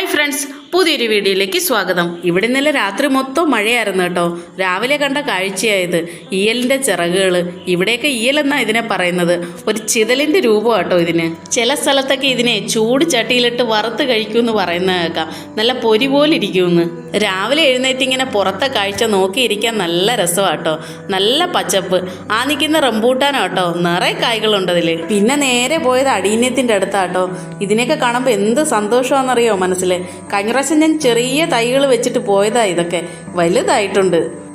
Hi friends പുതിയൊരു വീഡിയോയിലേക്ക് സ്വാഗതം. ഇവിടെ ഇന്നലെ രാത്രി മൊത്തം മഴയായിരുന്നു കേട്ടോ. രാവിലെ കണ്ട കാഴ്ചയായത് ഇയലിന്റെ ചിറകുകൾ ഇവിടെയൊക്കെ എന്നാണ് ഇതിനെ പറയുന്നത്? ഒരു ചിതലിന്റെ രൂപം കേട്ടോ ഇതിന്. ചില സ്ഥലത്തൊക്കെ ഇതിനെ ചൂട് ചട്ടിയിലിട്ട് വറുത്ത് കഴിക്കുമെന്ന് പറയുന്നത് കേൾക്കാം. നല്ല പൊരി പോലെ ഇരിക്കുമെന്ന്. രാവിലെ എഴുന്നേറ്റ് ഇങ്ങനെ പുറത്തെ കാഴ്ച നോക്കിയിരിക്കാൻ നല്ല രസമാണ് കേട്ടോ. നല്ല പച്ചപ്പ്. ആ നിൽക്കുന്ന റംബൂട്ടാനോ കേട്ടോ. നിറയെ കായ്കളുണ്ട് അതിൽ പിന്നെ നേരെ പോയത് അടീന്യത്തിന്റെ അടുത്താട്ടോ ഇതിനെയൊക്കെ കാണുമ്പോൾ എന്ത് സന്തോഷമാണെന്നറിയോ മനസ്സിൽ കഴിഞ്ഞ പ്രാവശ്യം ഞാൻ ചെറിയ തൈകൾ വെച്ചിട്ട് പോയതാ ഇതൊക്കെ. വലുതായിട്ടുണ്ട്.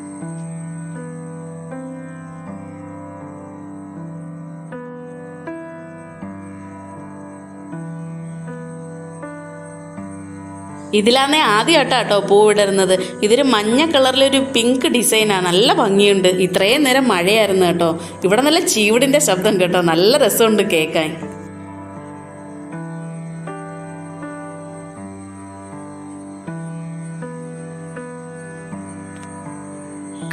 ഇതിലാന്നേ ആദ്യമായിട്ടാ കേട്ടോ പൂ വിടരുന്നത് ഇതൊരു മഞ്ഞ കളറിലൊരു പിങ്ക് ഡിസൈനാണ് നല്ല ഭംഗിയുണ്ട്. ഇത്രയും നേരം മഴയായിരുന്നു കേട്ടോ. ഇവിടെ നല്ല ചീവിടിന്റെ ശബ്ദം കേട്ടോ. നല്ല രസമുണ്ട് കേൾക്കാൻ.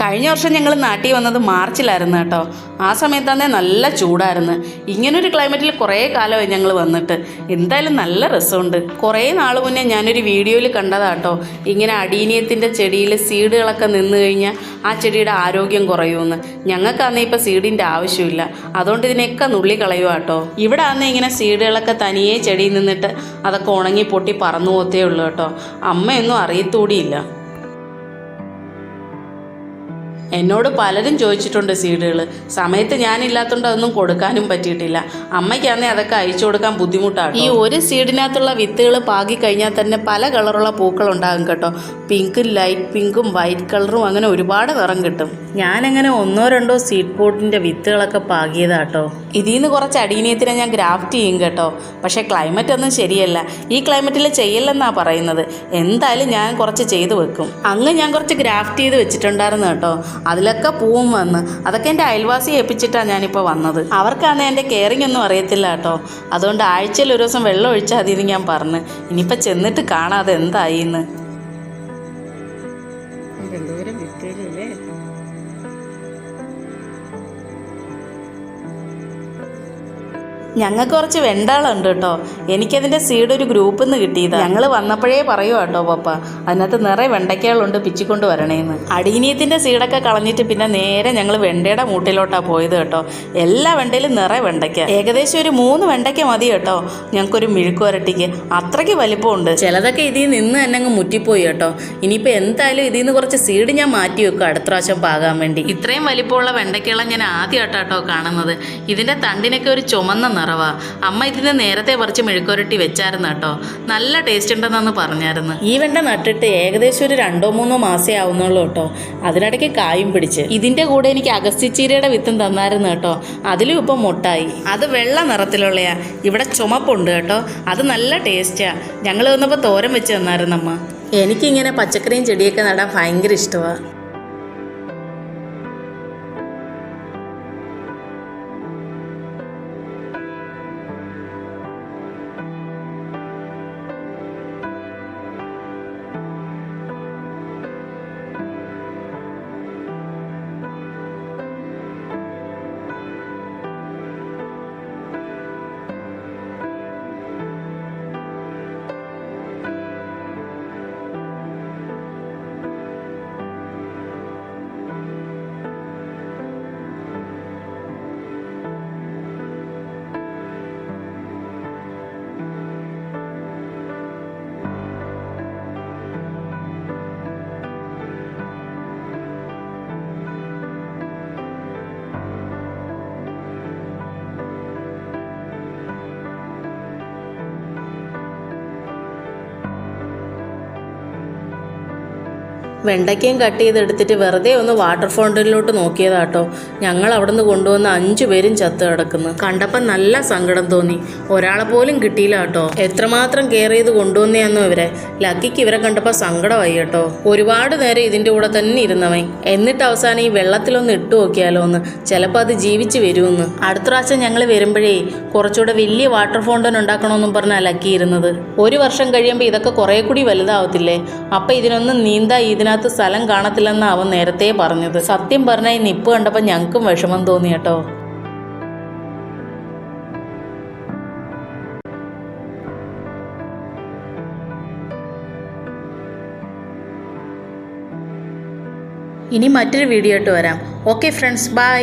കഴിഞ്ഞ വർഷം ഞങ്ങൾ നാട്ടിൽ വന്നത് മാർച്ചിലായിരുന്നു കേട്ടോ. ആ സമയത്താണേ നല്ല ചൂടായിരുന്നു. ഇങ്ങനൊരു ക്ലൈമറ്റിൽ കുറേ കാലമായി ഞങ്ങൾ വന്നിട്ട്. എന്തായാലും നല്ല രസമുണ്ട്. കുറേ നാൾ മുന്നേ ഞാനൊരു വീഡിയോയിൽ കണ്ടതാട്ടോ. ഇങ്ങനെ അടീനിയത്തിന്റെ ചെടിയിൽ സീഡുകളൊക്കെ നിന്ന് കഴിഞ്ഞാൽ ആ ചെടിയുടെ ആരോഗ്യം കുറയുമെന്ന്. ഞങ്ങൾക്കാന്നേ ഇപ്പോൾ സീഡിന്റെ ആവശ്യമില്ല. അതുകൊണ്ട് ഇതിനെയൊക്കെ നുള്ളി കളയുക കേട്ടോ ഇവിടെ ആന്നേ ഇങ്ങനെ സീഡുകളൊക്കെ തനിയേ ചെടിയിൽ നിന്നിട്ട് അതൊക്കെ ഉണങ്ങി പൊട്ടി പറന്നു പോത്തേ ഉള്ളൂ കേട്ടോ. അമ്മയൊന്നും അറിയത്തൂടിയില്ല. എന്നോട് പലരും ചോദിച്ചിട്ടുണ്ട് സീഡുകൾ സമയത്ത് ഞാനില്ലാത്തതുകൊണ്ട് അതൊന്നും കൊടുക്കാനും പറ്റിയിട്ടില്ല. അമ്മയ്ക്കാന്നേ അതൊക്കെ അയച്ചു കൊടുക്കാൻ ബുദ്ധിമുട്ടാണ് ഈ ഒരു സീഡിനകത്തുള്ള വിത്തുകൾ പാകി കഴിഞ്ഞാൽ തന്നെ പല കളറുള്ള പൂക്കൾ ഉണ്ടാകും കേട്ടോ. പിങ്കും ലൈറ്റ് പിങ്കും വൈറ്റ് കളറും അങ്ങനെ ഒരുപാട് നിറം കിട്ടും. ഞാനങ്ങനെ ഒന്നോ രണ്ടോ സീഡ് പോട്ടിന്റെ വിത്തുകളൊക്കെ പാകിയതാട്ടോ. ഇതിൽ നിന്ന് കുറച്ച് അടീനീയത്തിനെ ഞാൻ ഗ്രാഫ്റ്റ് ചെയ്യും കേട്ടോ. പക്ഷേ ക്ലൈമറ്റ് ഒന്നും ശരിയല്ല. ഈ ക്ലൈമറ്റിൽ ചെയ്യില്ലെന്നാണ് പറയുന്നത്. എന്തായാലും ഞാൻ കുറച്ച് ചെയ്ത് വെക്കും. അങ്ങ് ഞാൻ കുറച്ച് ഗ്രാഫ്റ്റ് ചെയ്ത് വെച്ചിട്ടുണ്ടായിരുന്നു കേട്ടോ. അതിലൊക്കെ പൂവും വന്ന്. അതൊക്കെ എന്റെ അയൽവാസി ഏൽപ്പിച്ചിട്ടാണ് ഞാനിപ്പോൾ വന്നത്. അവർക്കാണ് എന്റെ കെയറിങ് ഒന്നും അറിയത്തില്ല കേട്ടോ. അതുകൊണ്ട് ആഴ്ചയിൽ ഒരു ദിവസം വെള്ളം ഒഴിച്ചാൽ എന്ന് ഞാൻ പറഞ്ഞു. ഇനിയിപ്പോൾ ചെന്നിട്ട് കാണാതെ എന്തായി എന്ന് ഞങ്ങൾക്ക് കുറച്ച് വെണ്ടാളുണ്ട് കേട്ടോ. എനിക്കതിന്റെ സീഡ് ഒരു ഗ്രൂപ്പിൽ നിന്ന് കിട്ടിയതാണ് ഞങ്ങൾ വന്നപ്പോഴേ പറയുക കേട്ടോ പപ്പ. അതിനകത്ത് നിറയെ വെണ്ടയ്ക്കകളുണ്ട് പിച്ചിക്കൊണ്ട് വരണേന്ന്. അടീനീയത്തിന്റെ സീഡൊക്കെ കളഞ്ഞിട്ട് പിന്നെ നേരെ ഞങ്ങൾ വെണ്ടയുടെ മൂട്ടിലോട്ടാണ് പോയത് കേട്ടോ. എല്ലാ വെണ്ടയിലും നിറയെ വെണ്ടയ്ക്ക. ഏകദേശം ഒരു മൂന്ന് വെണ്ടയ്ക്ക മതി കേട്ടോ. ഞങ്ങൾക്കൊരു മെഴുക്ക് വരട്ടിക്ക് അത്രയ്ക്ക് വലിപ്പമുണ്ട്. ചിലതൊക്കെ ഇതിൽ നിന്ന് തന്നെ അങ്ങ് മുറ്റിപ്പോയി കേട്ടോ. ഇനിയിപ്പോൾ എന്തായാലും ഇതിൽ നിന്ന് കുറച്ച് സീഡ് ഞാൻ മാറ്റി വെക്കും അടുത്ത പ്രാവശ്യം പാകാൻ വേണ്ടി. ഇത്രയും വലിപ്പമുള്ള വെണ്ടയ്ക്കകളാണ് ഞാൻ ആദ്യമായിട്ടാട്ടോ കാണുന്നത്. ഇതിന്റെ തണ്ടിനൊക്കെ ഒരു ചുമന്ന നിറവാ. അമ്മ ഇതിന് നേരത്തെ കുറച്ച് മെഴുക്കുരട്ടി വെച്ചായിരുന്നു കേട്ടോ. നല്ല ടേസ്റ്റ് ഉണ്ടെന്നു പറഞ്ഞായിരുന്നു ഈ വെണ്ട നട്ടിട്ട് ഏകദേശം ഒരു രണ്ടോ മൂന്നോ മാസേ ആവുന്നുള്ളൂ കേട്ടോ. അതിനിടയ്ക്ക് കായും പിടിച്ച്. ഇതിന്റെ കൂടെ എനിക്ക് അഗസ്തിച്ചീരയുടെ വിത്തും തന്നായിരുന്നു കേട്ടോ. അതിലും ഇപ്പം മുട്ടായി. അത് വെള്ള നിറത്തിലുള്ളയാ. ഇവിടെ ചുമപ്പുണ്ട് കേട്ടോ. അത് നല്ല ടേസ്റ്റാ ഞങ്ങൾ വന്നപ്പോൾ തോരൻ വെച്ച് തന്നായിരുന്നു അമ്മ എനിക്കിങ്ങനെ പച്ചക്കറിയും ചെടിയൊക്കെ നടാൻ ഭയങ്കര ഇഷ്ടമാണ് വെണ്ടയ്ക്കയും കട്ട് ചെയ്തെടുത്തിട്ട് വെറുതെ ഒന്ന് വാട്ടർ ഫൗണ്ടനിലോട്ട് നോക്കിയതാട്ടോ. ഞങ്ങൾ അവിടുന്ന് കൊണ്ടുവന്ന അഞ്ചു പേരും ചത്ത് കിടക്കുന്നു. കണ്ടപ്പോൾ നല്ല സങ്കടം തോന്നി. ഒരാളെ പോലും കിട്ടിയില്ല കേട്ടോ. എത്രമാത്രം കെയർ ചെയ്ത് കൊണ്ടുവന്നെയാന്നോ ഇവരെ. ലക്കിക്ക് ഇവരെ കണ്ടപ്പോൾ സങ്കടമായി കേട്ടോ. ഒരുപാട് നേരം ഇതിന്റെ കൂടെ തന്നെ ഇരുന്നവൻ. എന്നിട്ട് അവസാനം ഈ വെള്ളത്തിലൊന്ന് ഇട്ട് നോക്കിയാലോ എന്ന് ചിലപ്പോൾ അത് ജീവിച്ച് വരുമെന്ന്. അടുത്ത പ്രാവശ്യം ഞങ്ങൾ വരുമ്പോഴേ കുറച്ചുകൂടെ വലിയ വാട്ടർ ഫൗണ്ടൻ ഉണ്ടാക്കണമെന്നും പറഞ്ഞാൽ ലക്കി ഇരുന്നത്. ഒരു വർഷം കഴിയുമ്പോൾ ഇതൊക്കെ കുറേ കൂടി വലുതാവത്തില്ലേ? അപ്പം ഇതിനൊന്നും നീന്താ അതിനകത്ത് സ്ഥലം കാണത്തില്ലെന്നാണ് അവൻ നേരത്തെ പറഞ്ഞത്. സത്യം പറഞ്ഞ നിപ്പ് കണ്ടപ്പോൾ ഞങ്ങൾക്കും വിഷമം തോന്നി കേട്ടോ. ഇനി മറ്റൊരു വീഡിയോ ഇട്ട് വരാം. Okay friends bye